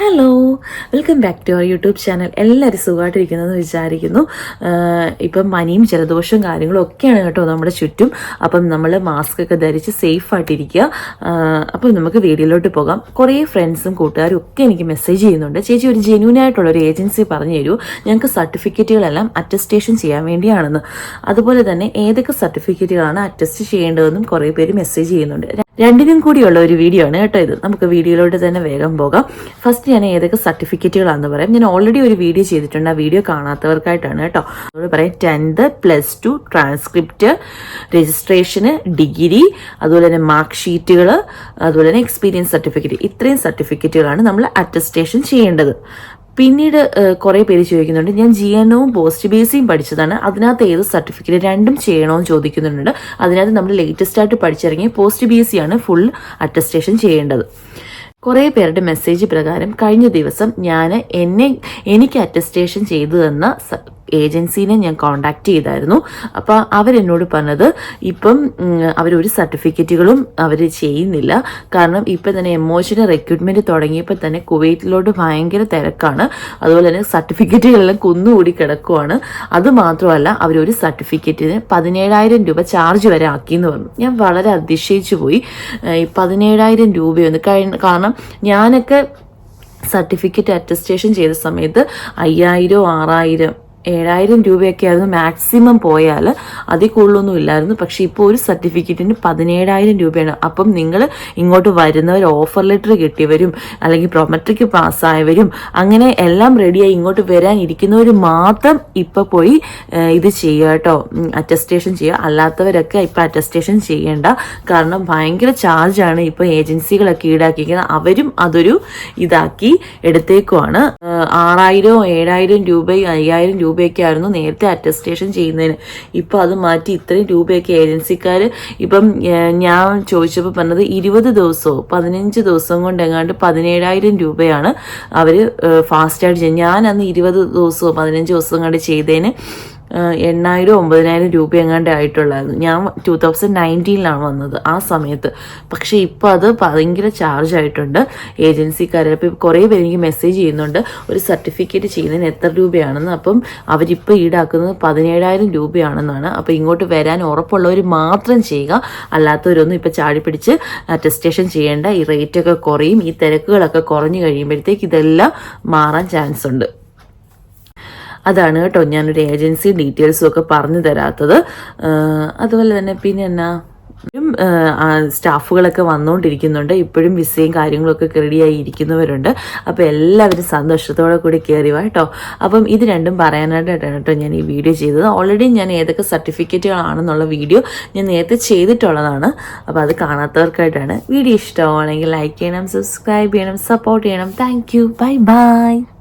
Hello welcome back to our YouTube channel എല്ലാവരും സുഖമായിട്ടിരിക്കുന്നതെന്ന് വിചാരിക്കുന്നു. ഇപ്പം പനിയും ജലദോഷവും കാര്യങ്ങളും ഒക്കെയാണ് കേട്ടോ നമ്മുടെ ചുറ്റും. അപ്പം നമ്മൾ മാസ്ക് ഒക്കെ ധരിച്ച് സേഫ് ആയിട്ടിരിക്കുക. അപ്പം നമുക്ക് വീഡിയോയിലോട്ട് പോകാം. കുറേ ഫ്രണ്ട്സും കൂട്ടുകാരും ഒക്കെ എനിക്ക് മെസ്സേജ് ചെയ്യുന്നുണ്ട്. ചേച്ചി ഒരു ജെന്യൂൻ ആയിട്ടുള്ള ഒരു ഏജൻസി പറഞ്ഞു തരൂ ഞങ്ങൾക്ക് സർട്ടിഫിക്കറ്റുകളെല്ലാം അറ്റസ്റ്റേഷൻ ചെയ്യാൻ വേണ്ടിയാണെന്ന്. അതുപോലെ തന്നെ ഏതൊക്കെ സർട്ടിഫിക്കറ്റുകളാണ് അറ്റസ്റ്റ് ചെയ്യേണ്ടതെന്നും കുറേ പേര് മെസ്സേജ് ചെയ്യുന്നുണ്ട്. രണ്ടിനും കൂടിയുള്ള ഒരു വീഡിയോ ആണ് കേട്ടോ ഇത്. നമുക്ക് വീഡിയോയിലോട്ട് തന്നെ വേഗം പോകാം. ഫസ്റ്റ് ഞാൻ ഏതൊക്കെ സർട്ടിഫിക്കറ്റുകളാണെന്ന് പറയാം. ഞാൻ ഓൾറെഡി ഒരു വീഡിയോ ചെയ്തിട്ടുണ്ട്. ആ വീഡിയോ കാണാത്തവർക്കായിട്ടാണ് കേട്ടോ. അതുകൊണ്ട് പറയാം ടെൻത്ത് പ്ലസ് ടു ട്രാൻസ്ക്രിപ്റ്റ് രജിസ്ട്രേഷന് ഡിഗ്രി അതുപോലെ തന്നെ മാർക്ക് ഷീറ്റുകൾ അതുപോലെ തന്നെ എക്സ്പീരിയൻസ് സർട്ടിഫിക്കറ്റ് ഇത്രയും സർട്ടിഫിക്കറ്റുകളാണ് നമ്മൾ അറ്റസ്റ്റേഷൻ ചെയ്യേണ്ടത്. പിന്നീട് കുറേ പേര് ചോദിക്കുന്നുണ്ട്. ഞാൻ ജി ഒവും പോസ്റ്റ് ബേസിയും പഠിച്ചതാണ്. അതിനകത്ത് ഏത് സർട്ടിഫിക്കറ്റ് രണ്ടും ചെയ്യണമെന്ന് ചോദിക്കുന്നുണ്ട്. അതിനകത്ത് നമ്മൾ ലേറ്റസ്റ്റ് ആയിട്ട് പഠിച്ചിറങ്ങിയ പോസ്റ്റ് ബി സി ആണ് ഫുൾ അറ്റസ്റ്റേഷൻ ചെയ്യേണ്ടത്. കുറേ പേരുടെ മെസ്സേജ് പ്രകാരം കഴിഞ്ഞ ദിവസം ഞാൻ എന്നെ എനിക്ക് അറ്റസ്റ്റേഷൻ ചെയ്തു തന്ന ഏജൻസീനെ ഞാൻ കോണ്ടാക്ട് ചെയ്തായിരുന്നു. അപ്പോൾ അവരെന്നോട് പറഞ്ഞത് ഇപ്പം അവരൊരു സർട്ടിഫിക്കറ്റുകളും അവർ ചെയ്യുന്നില്ല. കാരണം ഇപ്പം തന്നെ എമോഷണൽ റിക്രൂട്ട്മെന്റ് തുടങ്ങിയപ്പോൾ തന്നെ കുവൈറ്റിലോട്ട് ഭയങ്കര തിരക്കാണ്. അതുപോലെ തന്നെ സർട്ടിഫിക്കറ്റുകളെല്ലാം കുന്നുകൂടി കിടക്കുവാണ്. അതുമാത്രമല്ല അവരൊരു സർട്ടിഫിക്കറ്റിന് പതിനേഴായിരം രൂപ ചാർജ് വരെ ആക്കിയെന്ന് പറഞ്ഞു. ഞാൻ വളരെ അതിശയിച്ചു പോയി. പതിനേഴായിരം രൂപയൊന്ന് കാരണം ഞാനൊക്കെ സർട്ടിഫിക്കറ്റ് അറ്റസ്റ്റേഷൻ ചെയ്ത സമയത്ത് അയ്യായിരം ആറായിരം ഏഴായിരം രൂപയൊക്കെ ആയിരുന്നു മാക്സിമം പോയാൽ അതിൽ കൂടുതലൊന്നും ഇല്ലായിരുന്നു. പക്ഷേ ഇപ്പോൾ ഒരു സർട്ടിഫിക്കറ്റിന് പതിനേഴായിരം രൂപയാണ്. അപ്പം നിങ്ങൾ ഇങ്ങോട്ട് വരുന്നവർ ഓഫർ ലെറ്റർ കിട്ടിയവരും അല്ലെങ്കിൽ പ്രൊമട്രിക്ക് പാസ്സായവരും അങ്ങനെ എല്ലാം റെഡിയായി ഇങ്ങോട്ട് വരാൻ ഇരിക്കുന്നവർ മാത്രം ഇപ്പോൾ പോയി ഇത് ചെയ്യുക കേട്ടോ. അറ്റസ്റ്റേഷൻ ചെയ്യുക. അല്ലാത്തവരൊക്കെ ഇപ്പോൾ അറ്റസ്റ്റേഷൻ ചെയ്യേണ്ട. കാരണം ഭയങ്കര ചാർജാണ് ഇപ്പോൾ ഏജൻസികളൊക്കെ ഈടാക്കിയിരിക്കുന്നത്. അവരും അതൊരു ഇതാക്കി എടുത്തേക്കുവാണ്. ആറായിരം ഏഴായിരം രൂപയും അയ്യായിരം രൂപയൊക്കെ ആയിരുന്നു നേരത്തെ അറ്റസ്റ്റേഷൻ ചെയ്യുന്നതിന്. ഇപ്പോൾ അത് മാറ്റി ഇത്രയും രൂപയൊക്കെ ഏജൻസിക്കാർ ഇപ്പം ഞാൻ ചോദിച്ചപ്പോൾ പറഞ്ഞത് ഇരുപത് ദിവസമോ പതിനഞ്ച് ദിവസം കൊണ്ട് എങ്ങാണ്ട് പതിനേഴായിരം രൂപയാണ് അവർ ഫാസ്റ്റായിട്ട് ചെയ്യുന്നത് ഞാൻ അന്ന് ഇരുപത് ദിവസമോ പതിനഞ്ച് ദിവസം കണ്ട് ചെയ്തതിന് എണ്ണായിരം ഒമ്പതിനായിരം രൂപ എങ്ങാണ്ട് ആയിട്ടുള്ളായിരുന്നു. ഞാൻ ടു തൗസൻഡ് നയന്റീനിലാണ് വന്നത് ആ സമയത്ത്. പക്ഷേ ഇപ്പോൾ അത് ഭയങ്കര ചാർജ് ആയിട്ടുണ്ട്. ഏജൻസിക്കാരെ അപ്പോൾ കുറേ പേര് എനിക്ക് മെസ്സേജ് ചെയ്യുന്നുണ്ട്. ഒരു സർട്ടിഫിക്കറ്റ് ചെയ്യുന്നതിന് എത്ര രൂപയാണെന്ന്. അപ്പം അവരിപ്പോൾ ഈടാക്കുന്നത് പതിനേഴായിരം രൂപയാണെന്നാണ്. അപ്പോൾ ഇങ്ങോട്ട് വരാൻ ഉറപ്പുള്ളവർ മാത്രം ചെയ്യുക. അല്ലാത്തവരൊന്നും ഇപ്പോൾ ചാടി പിടിച്ച് അറ്റസ്റ്റേഷൻ ചെയ്യേണ്ട. ഈ റേറ്റൊക്കെ കുറയും. ഈ തിരക്കുകളൊക്കെ കുറഞ്ഞു കഴിയുമ്പോഴത്തേക്ക് ഇതെല്ലാം മാറാൻ ചാൻസ് ഉണ്ട്. അതാണ് കേട്ടോ ഞാനൊരു ഏജൻസി ഡീറ്റെയിൽസും ഒക്കെ പറഞ്ഞു തരാത്തത്. അതുപോലെ തന്നെ പിന്നെ എന്നാ സ്റ്റാഫുകളൊക്കെ വന്നുകൊണ്ടിരിക്കുന്നുണ്ട് ഇപ്പോഴും വിസയും കാര്യങ്ങളൊക്കെ റെഡിയായി ഇരിക്കുന്നവരുണ്ട്. അപ്പോൾ എല്ലാവരും സന്തോഷത്തോടെ കൂടി കയറി കേട്ടോ. അപ്പം ഇത് രണ്ടും പറയാനായിട്ടാണ് കേട്ടോ ഞാൻ ഈ വീഡിയോ ചെയ്തത്. ഓൾറെഡി ഞാൻ ഏതൊക്കെ സർട്ടിഫിക്കറ്റുകളാണെന്നുള്ള വീഡിയോ ഞാൻ നേരത്തെ ചെയ്തിട്ടുള്ളതാണ്. അപ്പോൾ അത് കാണാത്തവർക്കായിട്ടാണ്. വീഡിയോ ഇഷ്ടമാണെങ്കിൽ ലൈക്ക് ചെയ്യണം സബ്സ്ക്രൈബ് ചെയ്യണം സപ്പോർട്ട് ചെയ്യണം. Thank bye bye